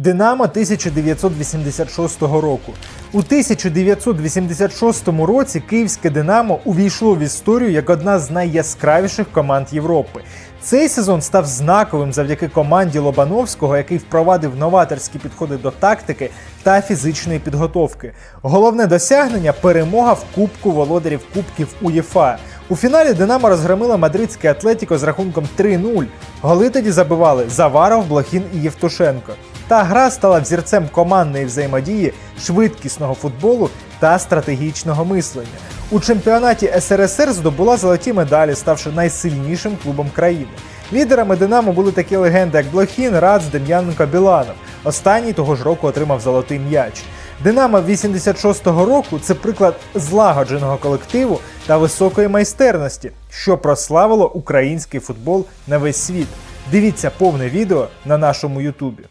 Динамо 1986 року. У 1986 році київське Динамо увійшло в історію як одна з найяскравіших команд Європи. Цей сезон став знаковим завдяки команді Лобановського, який впровадив новаторські підходи до тактики та фізичної підготовки. Головне досягнення перемога в Кубку володарів Кубків УЄФА. У фіналі Динамо розгромила мадридське Атлетіко з рахунком 3-0. Голи тоді забивали Заваров, Блохін і Євтушенко. Та гра стала взірцем командної взаємодії, швидкісного футболу та стратегічного мислення. У чемпіонаті СРСР здобула золоті медалі, ставши найсильнішим клубом країни. Лідерами Динамо були такі легенди, як Блохін, Рац, Дем'яненко, Біланов. Останній того ж року отримав золотий м'яч. Динамо 86-го року це приклад злагодженого колективу та високої майстерності, що прославило український футбол на весь світ. Дивіться повне відео на нашому Ютубі.